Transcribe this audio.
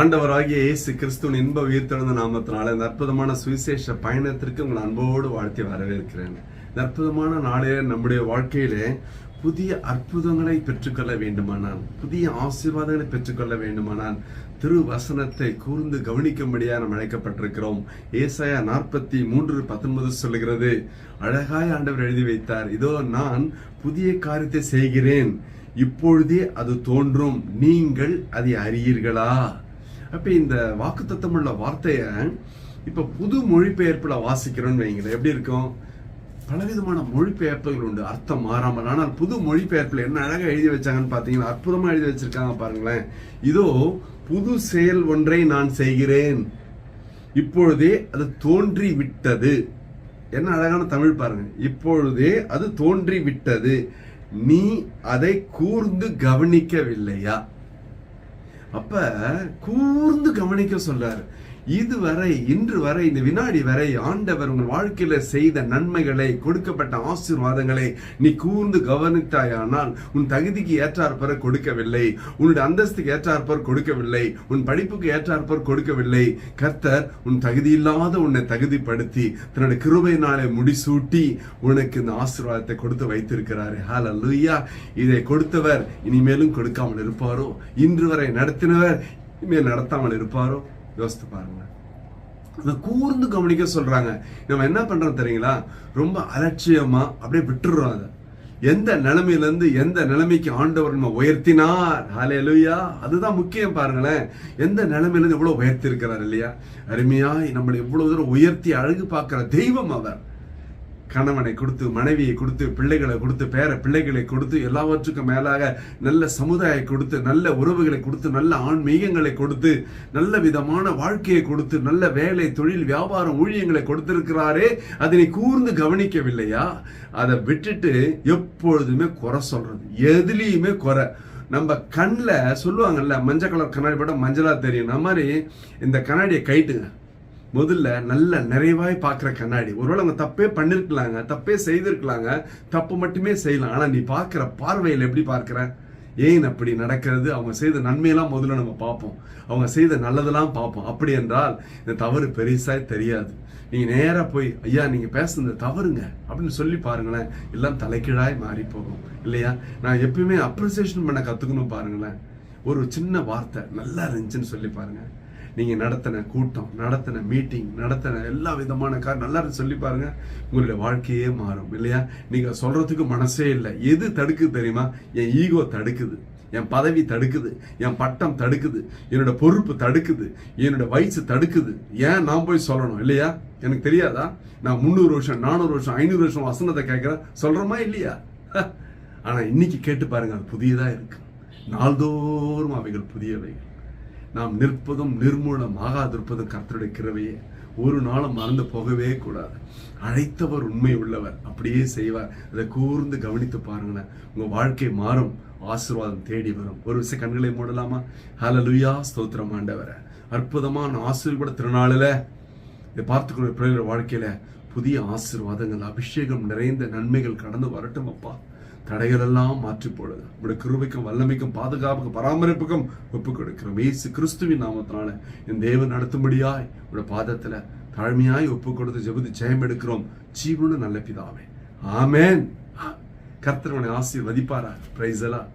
ஆண்டவராகிய இயேசு கிறிஸ்துவின் இன்ப உயிர்த்தெழுந்த நாமத்தினால இந்த அற்புதமான சுவிசேஷ பயணத்திற்கு உங்கள் அன்போடு வாழ்த்தி வரவேற்கிறேன். இந்த அற்புதமான நாளிலே நம்முடைய வாழ்க்கையிலே புதிய அற்புதங்களை பெற்றுக்கொள்ள வேண்டுமானால் புதிய ஆசீர்வாதங்களை பெற்றுக்கொள்ள வேண்டுமானால் திரு வசனத்தை கூர்ந்து கவனிக்கும்படியாக நாம் அழைக்கப்பட்டிருக்கிறோம். ஏசாயா நாற்பத்தி மூன்று பத்தொன்பது சொல்லுகிறது அழகாய் ஆண்டவர் எழுதி வைத்தார். இதோ நான் புதிய காரியத்தை செய்கிறேன். இப்பொழுதே அது தோன்றும். நீங்கள் அதை அறியீர்களா? அப்போ இந்த வாக்குத்தத்தமுள்ள உள்ள இப்போ புது மொழிபெயர்ப்பில் வாசிக்கிறோம்னு வைங்களேன். எப்படி இருக்கும்? பலவிதமான மொழிபெயர்ப்புகள் உண்டு. அர்த்தம் மாறாமல். ஆனால் புது மொழிபெயர்ப்பில் என்ன அழகாக எழுதி வச்சாங்கன்னு பார்த்தீங்கன்னா அற்புதமாக எழுதி வச்சிருக்காங்க பாருங்களேன். இதோ புது செயல் ஒன்றை நான் செய்கிறேன். இப்பொழுதே அது தோன்றி விட்டது என்ன அழகான தமிழ் பாருங்க. இப்பொழுதே அது தோன்றி விட்டது நீ அதை கூர்ந்து கவனிக்கவில்லையா? அப்ப கூர்ந்து கவனிக்க சொல்றாரு இதுவரை இன்று வரை இந்த வினாடி வரை ஆண்டவர் உன் வாழ்க்கையில செய்த நன்மைகளை கொடுக்கப்பட்ட ஆசீர்வாதங்களை நீ கூர்ந்து கவனித்தாயானால் உன் தகுதிக்கு ஏற்றாற்பர் கொடுக்கவில்லை. உன்னுடைய அந்தஸ்துக்கு ஏற்றாற்பர் கொடுக்கவில்லை. உன் படிப்புக்கு ஏற்றாற்பர் கொடுக்கவில்லை. கர்த்தர் உன் தகுதி இல்லாத உன்னை தகுதிப்படுத்தி தன்னுடைய கிருபையினாலே முடிசூட்டி உனக்கு இந்த ஆசீர்வாதத்தை கொடுத்து வைத்திருக்கிறாரு. ஹalleluya இதை கொடுத்தவர் இனிமேலும் கொடுக்காமல் இருப்பாரோ? இன்று வரை நடத்தினவர் இனிமேல் நடத்தாமல் இருப்பாரோ? யோசித்து பாருங்க. அதை கூர்ந்து கவனிக்க சொல்றாங்க. நம்ம என்ன பண்றோம் தெரியுங்களா? ரொம்ப அலட்சியமா அப்படியே விட்டுடுறோம் அதை. எந்த நிலைமையிலேருந்து எந்த நிலைமைக்கு ஆண்டவர் நம்ம உயர்த்தினார்? ஹalleluya. அதுதான் முக்கியம் பாருங்களேன். எந்த நிலைமையிலேருந்து இருந்து உயர்த்தி இருக்கிறார் இல்லையா? அருமையாய் நம்மளை எவ்வளோ தூரம் உயர்த்தி அழகு பார்க்குற தெய்வம் அவர். கணவனை கொடுத்து மனைவியை கொடுத்து பிள்ளைகளை கொடுத்து பேர பிள்ளைகளை கொடுத்து எல்லாவற்றுக்கும் மேலாக நல்ல சமுதாயம் கொடுத்து நல்ல உறவுகளை கொடுத்து நல்ல ஆன்மீகங்களை கொடுத்து நல்ல விதமான வாழ்க்கையை கொடுத்து நல்ல வேலை தொழில் வியாபாரம் ஊழியங்களை கொடுத்திருக்கிறாரே அதனை கூர்ந்து கவனிக்கவில்லையா? அதை விட்டுட்டு எப்பொழுதுமே குறை சொல்றது. எதுலேயுமே குறை. நம்ம கண்ணில் சொல்லுவாங்கல்ல மஞ்சள் கலர் கண்ணாடி போட்டால் மஞ்சளாக தெரியும் அந்த மாதிரி இந்த கண்ணாடியை கைட்டுங்க. முதல்ல நல்ல நிறைவாய் பார்க்குற கண்ணாடி. ஒருவேளை அவங்க தப்பே பண்ணிருக்கலாங்க தப்பே செய்திருக்கலாங்க தப்பு மட்டுமே செய்யலாம். ஆனால் நீ பார்க்குற பார்வையில் எப்படி பார்க்குற? ஏன் அப்படி நடக்கிறது? அவங்க செய்த நன்மையெல்லாம் முதல்ல நம்ம பார்ப்போம். அவங்க செய்த நல்லதெல்லாம் பார்ப்போம். அப்படி என்றால் இந்த தவறு பெருசாக தெரியாது. நீங்கள் நேராக போய் ஐயா நீங்கள் பேசுனது தவறுங்க. அப்படின்னு சொல்லி பாருங்களேன். எல்லாம் தலைகீழாய் மாறி போகும் இல்லையா? நான் எப்பயுமே அப்ரிசியேஷன் பண்ண கற்றுக்கணும் பாருங்களேன். ஒரு சின்ன வார்த்தை நல்லா இருந்துச்சுன்னு சொல்லி பாருங்கள் நீங்க நடத்தின கூட்டம் நடத்தின மீட்டிங் நடத்தின எல்லா விதமான கார் நல்லா சொல்லி பாருங்க. உங்களுடைய வாழ்க்கையே மாறும் இல்லையா? நீங்க சொல்றதுக்கு மனசே இல்லை. எது தடுக்குது தெரியுமா? என் ஈகோ தடுக்குது என் பதவி தடுக்குது என் பட்டம் தடுக்குது என்னோட பொறுப்பு தடுக்குது என்னோட வயசு தடுக்குது. ஏன் நான் போய் சொல்லணும் இல்லையா? எனக்கு தெரியாதா? நான் முந்நூறு வருஷம் நானூறு வருஷம் ஐநூறு வருஷம் வசனத்தை கேட்குறேன் சொல்றோமா இல்லையா? ஆனால் இன்னைக்கு கேட்டு பாருங்க அது புதியதாக இருக்கு. நாள்தோறும் அவைகள் புதியவைகள். நாம் நிற்பதும் நிர்மூலம் ஆகாதிருப்பதும் கர்த்தருடைய கிருவையே ஒரு நாளும் மறந்து போகவே கூடாது. அழைத்தவர் உண்மை உள்ளவர். அப்படியே செய்வார். அதை கூர்ந்து கவனித்து பாருங்களேன். உங்க வாழ்க்கை மாறும். ஆசீர்வாதம் தேடி வரும். ஒரு விஷயம் கண்களை மூடலாமா? ஹalleluya ஸ்தோத்திரம் ஆண்டவரே. அற்புதமான ஆசீர்வாத திருநாளில் இதை பார்த்துக்கொள்ள பிள்ளைகளோட வாழ்க்கையில புதிய ஆசீர்வாதங்கள் அபிஷேகம் நிறைந்த நன்மைகள் கடந்து வரட்டும் அப்பா. தடைகள் எல்லாம் மாற்றி போடுது உங்களுடைய கிருபைக்கும் வல்லமைக்கும் பாதுகாப்புக்கும் பராமரிப்புக்கும் ஒப்பு கொடுக்கிறோம். ஏசு கிறிஸ்துவின் நாமத்தினால என் தேவன் நடத்தும்படியாய் உடைய பாதத்துல தாழ்மையாய் ஒப்பு கொடுத்து ஜெபதி ஜெயம் எடுக்கிறோம். ஜீவனு நல்ல பிதாவே. ஆமேன். கர்த்தர் உன்னை ஆசீர்வதிப்பாரா பிரைஸ் எல்லாம்